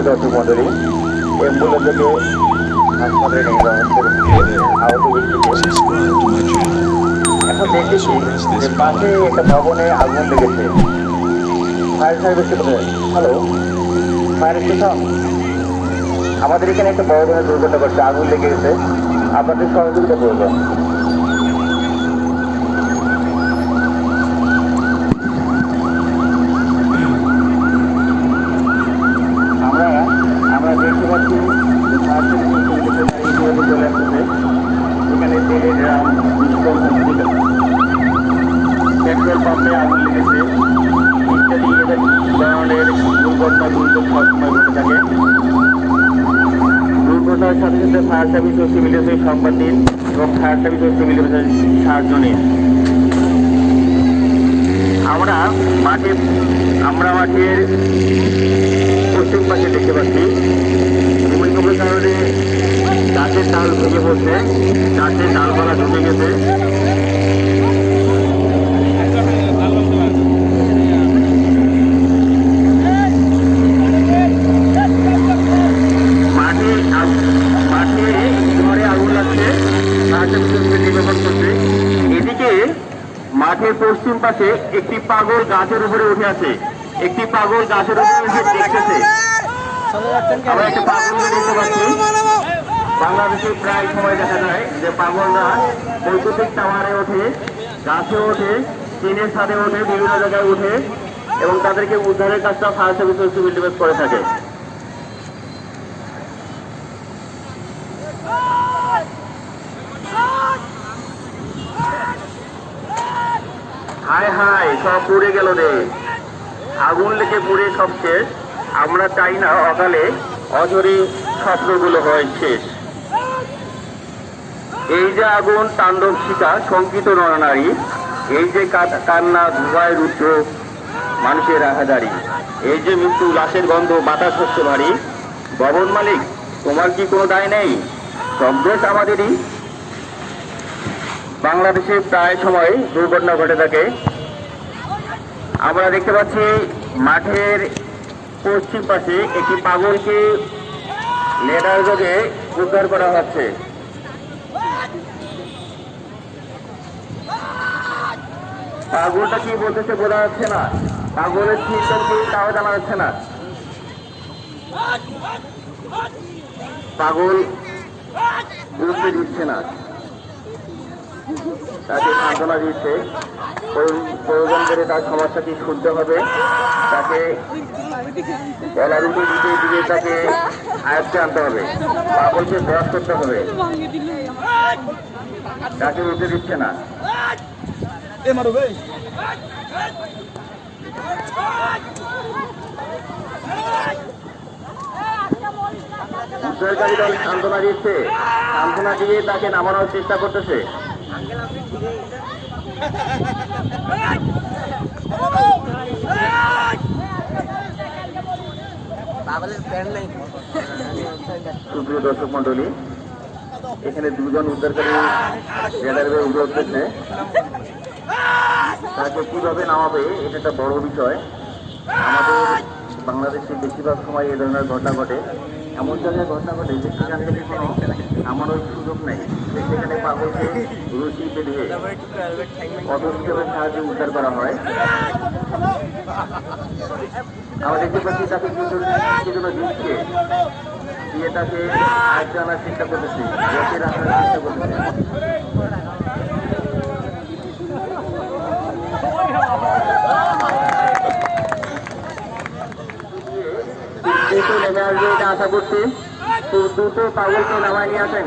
সুপ্রিয় দর্শক মন্ডলী অ্যাম্বুলেন্স থেকে হাসপাতালে নিয়ে যাওয়া হচ্ছে। আহত এখন দেখেছি যে পাশে একটা ভবনে আগুন লেগেছে। ফায়ার সার্ভিসে কোথায় হ্যালো? Fire station? আমাদের এখানে একটা বড় ধরনের দুর্ঘটনা ঘটছে আগুন লেগে গেছে। আপনাদের সহযোগিতা প্রয়োজন আমরা আমরা দেখতে পাচ্ছি যে ফায়ার সার্ভিসের সুবিধা চলে আসছে এখানে তেলের ড্রাম পেট্রোল পাম্পে আগুন লেগেছে ইত্যাদি এদের ধরনের দুর্ঘটনা দুর্যোগ সবসময় ঘটে থাকে দুর্ঘটনার সাথে সাথে ফায়ার সার্ভিস ও সিভিল সংবাদ দিন এবং ফায়ার সার্ভিস ও সিভিল সাহায্য নিন আমরা মাঠে আমরা মাঠের পশ্চিম পাশে দেখতে পাচ্ছি। ভূমিকম্পের কারণে গাছের ডাল ভেঙে পড়ছে। গাছের ডালপালা ঢুকে গেছে মাঠে আগ- মাঠে ঘরে আগুন লাগছে তাতে নির্বাচন করছে এদিকে মাঠের পশ্চিম পাশে একটি পাগল গাছের উপরে উঠে আছে। একটি পাগল গাছের উপরে উঠে দেখতেছে। আমরা একটা পাগলকে দেখতে পাচ্ছি। বাংলাদেশে প্রায় সময় দেখা যায় যে পাগলরা বৈদ্যুতিক টাওয়ারে ওঠে গাছে ওঠে টিনের ছাদে ওঠে বিভিন্ন জায়গায় ওঠে এবং তাদেরকে উদ্ধারের কাজটা ফায়ার সার্ভিস করে থাকে। হায় হায়, সব পুড়ে গেল রে। আগুন লেগে পুড়ে সব শেষ। আমরা চাই না অকালে অজরে স্বপ্নগুলো হয় শেষ। এই যে আগুন, তাণ্ডব শিকা শঙ্কিত নরনারী, এই যে কান্না, ধুয়ায় রুদ্র মানুষের আহাদারি, এই যে মৃত্যু, লাশের গন্ধ, বাতাস হচ্ছে ভারী। ভবন মালিক, তোমার কি কোনো দায় নেই? সব আমাদেরই। বাংলাদেশে প্রায় সময় দুর্ঘটনা ঘটে থাকে। আমরা দেখতে পাচ্ছি মাঠের পশ্চিম পাশে একটি পাগলকে লেডার যোগে উদ্ধার করা হচ্ছে। পাগলটা কি বলতেছে বোঝা যাচ্ছে না। পাগলের চিন্তন কি তাও জানা যাচ্ছে না। পাগল বুঝতে দিচ্ছে না। তাকে সান্ত্বনা দিচ্ছে। প্রয়োজন- করে তার সমস্যাটি শুনতে হবে। তাকে গলারুটি দিতে দিয়ে তাকে আয়ত্তে আনতে হবে। পাগলকে ব্রাশ করতে হবে। তাকে উঠে দিচ্ছে না। উদ্ধারকারী দল সান্ত্বনা দিচ্ছে। সান্ত্বনা দিয়ে তাকে নামানোর চেষ্টা করতেছে। সুপ্রিয় দর্শক মন্ডলী এখানে দুজন উদ্ধারকারী রেডারে উঠে উঠতেছে তাকে কীভাবে নামাবে, এটা একটা বড় বিষয়। আমাদের বাংলাদেশে বেশিরভাগ সময় এই ধরনের ঘটনা ঘটে। এমন জায়গায় ঘটনা ঘটে যে সেখান থেকে কোনো নামানোর সুযোগ নেই। সেখানে পদক্ষেপের সাহায্যে উদ্ধার করা হয় পাচ্ছি তাকে কিছু দিচ্ছে দিয়ে তাকে আনার চেষ্টা করতেছি আশা করছি দ্রুত পাগলকে নামায় নিয়ে আসেন।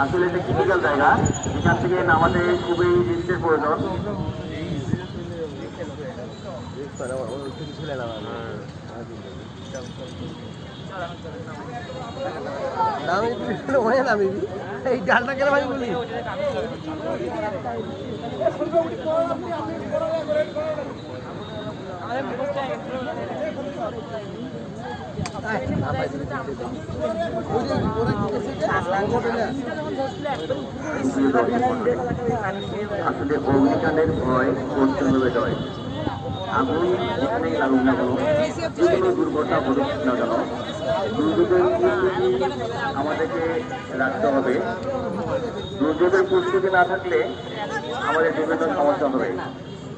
আসলে এটা ক্রিটিক্যাল জায়গা। এখান থেকে নামাতে খুবই রিস্কের প্রয়োজন। আমি এই ডালটা কেন ভাই বলি আসলে অগ্নিকাণ্ডের ভয় পশ্চিমভাবে নয় আগুন যেখানেই লাগুক না কোনো দুর্ঘটনা ঘটুক না কেন দুর্যোগের প্রস্তুতি আমাদেরকে রাখতে হবে। দুর্যোগের প্রস্তুতি না থাকলে আমাদের বিভিন্ন সমস্যা হবে।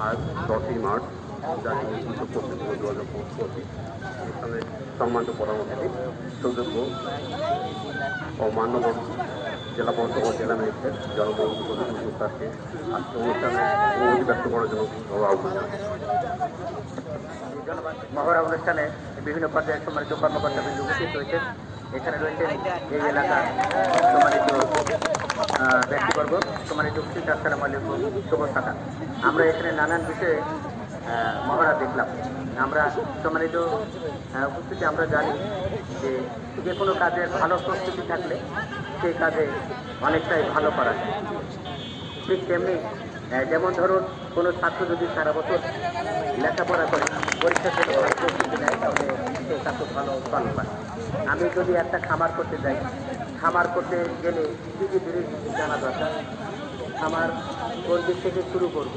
আজ এখানে সম্মানিত প্রধানমন্ত্রী সৌযোগ্য জেলা পঞ্চায়েত ও জেলা ম্যাজিস্ট্রেট প্রদর্শন সরকারকে আজকে অনুষ্ঠানে অনুমতি ব্যক্ত করার জন্য আহ্বান মহড়া অনুষ্ঠানে বিভিন্ন পর্যায়ের সম্মানিত কর্মকর্তা বিন্দু উপস্থিত রয়েছে এখানে ব্যক্তিবর্গ আমরা এখানে নানান বিষয়ে মহড়া দেখলাম। আমরা সম্মানিত উপস্থিতি আমরা জানি যে যে কোনো কাজের ভালো প্রস্তুতি থাকলে সেই কাজে অনেকটাই ভালো করা যায়। ঠিক তেমনি যেমন ধরুন কোনো ছাত্র যদি সারা বছর লেখাপড়া করে, পরীক্ষা করে প্রস্তুতি নেয়, তাহলে সে ছাত্র ভালো ফল পায়। আমি যদি একটা খামার করতে যাই, খামার করতে গেলে কী কী জিনিস জানা দরকার? খামার কোন দিক থেকে শুরু করব?